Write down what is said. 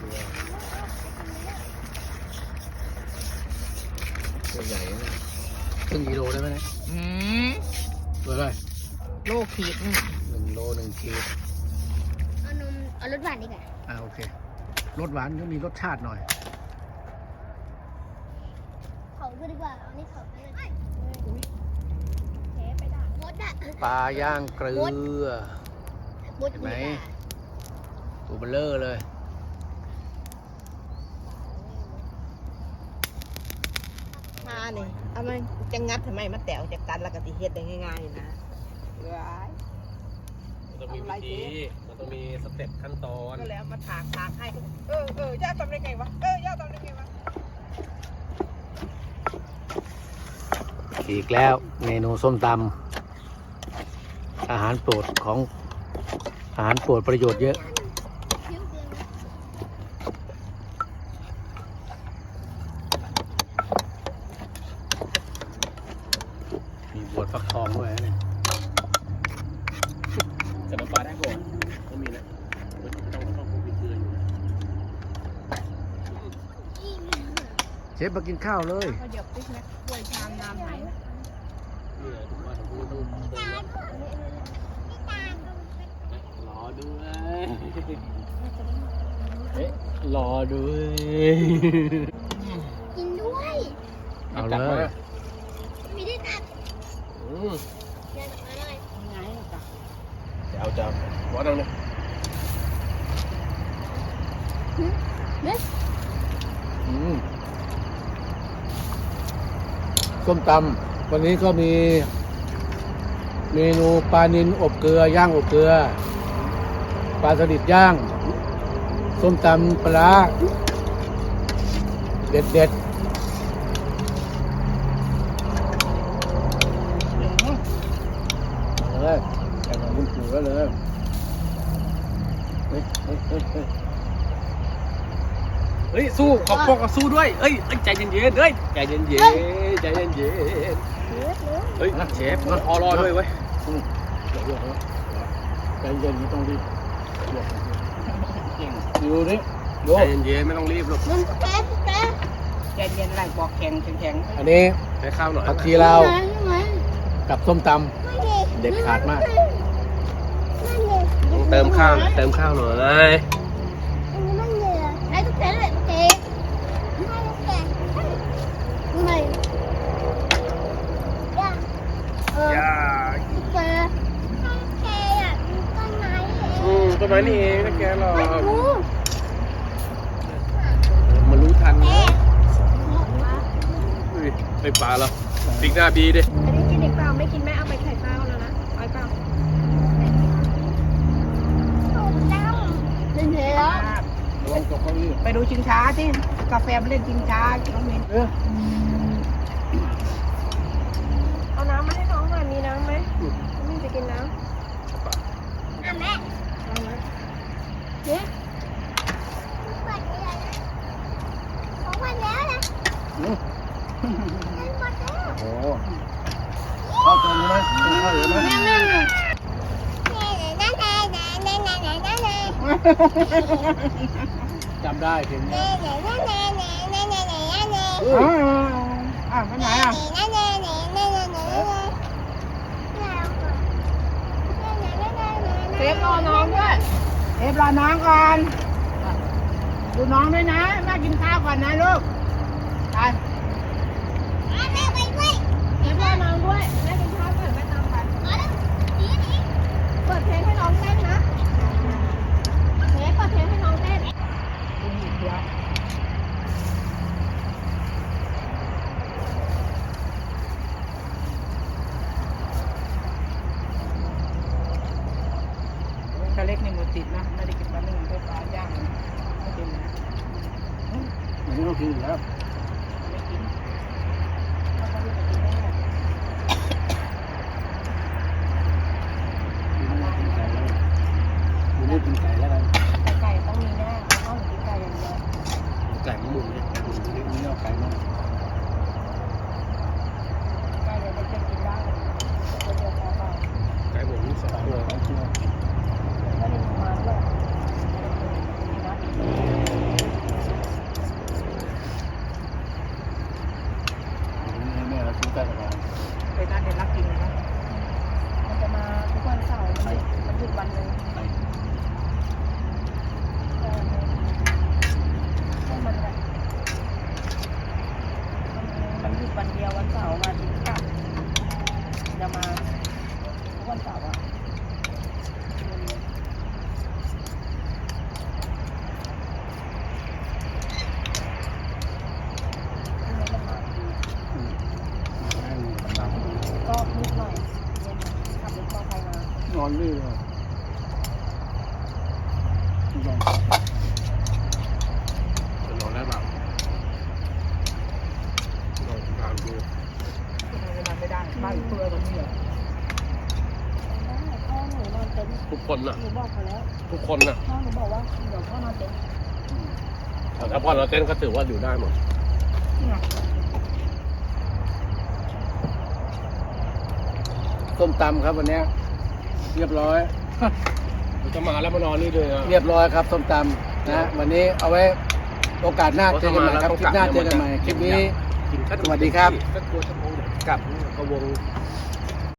ตัวใหญ่นะครึ่งกิโลได้ไหมเนี่ยอืมตัวอะไรโลขีดนี่หนึ่งโลหนึ่งขีดเอานมเอารสหวานดีกว่าอ่าโอเครสหวานก็มีรสชาติหน่อย เขาก็ดีกว่าเอานี่เขาไปเลยเทไปด่ามดอะปลาย่างเกลือ มดเห็นไหม ดีกว่า ตัวเบลเลอร์เลยาเนี่ยเอามันจะงัดทำไมมาแต๋วจากตันแล้วก็ติเฮ็ดได้ง่ายๆนะว้ายมันต้องมีวิธีมันต้องมีสเต็ปขั้นตอนก็แล้วมาถากถากให้ เออเออย่าทำได้ไงวะ เออย่าทำได้ไงวะ อีกแล้วเมนูส้มตำอาหารโปรดของอาหารโปรดประโยชน์เยอะ เที่ยวเดือนนะ มีบวชฟักทองด้วยนะเนี่ยจะน้ำปลาได้ ก่อนก็มีนะไม่ต้องไม่ต้องพกพริกเกลืออยู่นะเชฟมากินข้าวเลยเขาเดี๋ยวปิ๊กนะถ้วยชามน้ำไหนเนี่ยผมว่าผมพูดต้องเติมรอด้วยเอ๊ะรอด้วยกินด้วยเอาเลยมีได้ตัดอืม เอาจะวัดเอาเลยเนี่ยอืมส้มตำวันนี้ก็มี เมนูปลานิลอบเกลือย่างอบเกลือ ปลาสลิดย่าง ส้มตำปลาร้าเด็ดเด็ดๆเลยแข่งกับคุณ ปู่แล้วเลยเฮ้ยเฮ้ยเฮ้ยเฮ้ยเฮ้ยสู้ขอบปกกับสู้ด้วยเอ้ยเอ้ยใจเย็นๆเฮ้ยใจเย็นๆใจเย็นเนื้อเนื้อๆเฮ้ยเชฟมันพอรอด้วยเว้ยใจเย็นไม่ต้องรีบอยู่นี่ใจเย็นๆไม่ต้องรีบหรอกมันแป๊บแป๊บใจเย็นไรบอกแข็งแข็งอันนี้ให้ข้าวหน่อยผักชีลาวใช่ไหมกับส้มตไม่ดีเด็ดขาดมากนั่นเลยต้อง เติมข้าวเติมข้าวหน่อยต้นไม้นี่เองนะแกหรอกมันรู้ทันเนะไปป่าแล้วสิงหน้าบีดิ ตกเก้าอี้ไปดูชิงช้าที่กาแฟไปเล่นชิงช้าน้องมินเออเอาน้ำมาให้น้องหน่อยมีน้ำไหมน้องมินจะกินน้ำอ่ะแม่เอาไหมเดี๋ยวเปิดเลยนะของวันแล้วนะอืมหมดแล้วโอ้ข้าวเจอไหมข้าวเจอไหมนั่นนั่นนั่นนั่นนั่นนั่นนั่น จำได้เพลงนี้นั่นนั่นนั่นนั่นนั่นนั่นนั่นเฮ้ยอะไปไหนอะนั่นนั่นะเซฟรอน้องด้วยเซฟรอน้องก่อน ดูน้องด้วยนะแม่กินข้าวก่อนนะลูกไปแม่ไปด้วยเซฟรอน้องด้วยแม่กินข้าวก่อนแม่ตามไปเปิดเพลงให้น้องเต้นนะเซฟเปิดเพลงให้น้องเต้นเดี๋ยวกระ เล็กในหมดติดนะไม่ได้กินปลาหนึ่งไฟฟ้าย่างไม่กินนะอันต้องกินอยู่แล้ว วันเสาร์อะก็นินขับรถมอไซค์มา นอนเรื่อยเลยลองจะนอนได้เปล่าลองทำดูทำไม่ได้บ้านเปื้อนกัเนี่ย ท์ทุกคนน่ะ หนูบอกเขาแล้วทุกคนน่ะพ่อหนูบอกว่าเดี๋ยวพ่อนอนเต็นท์แต่ถ้าพ่อเราเต้นก็ถือว่าอยู่ได้หมดเนี่ยส้มตำครับวันเนี้ยเรียบร้อย มันจะมาแล้วมานอนนี่เลยนะเรียบร้อยครับส้มตำนะ วันนี้เอาไว้โอกาสหน้าเจอกันใหม่ครับคลิปหน้าเจอกันใหม่คลิปนี้ กินแค่สวัสดีครับ ก็กลัวชั่วโมงเดี๋ยวกลับก็วง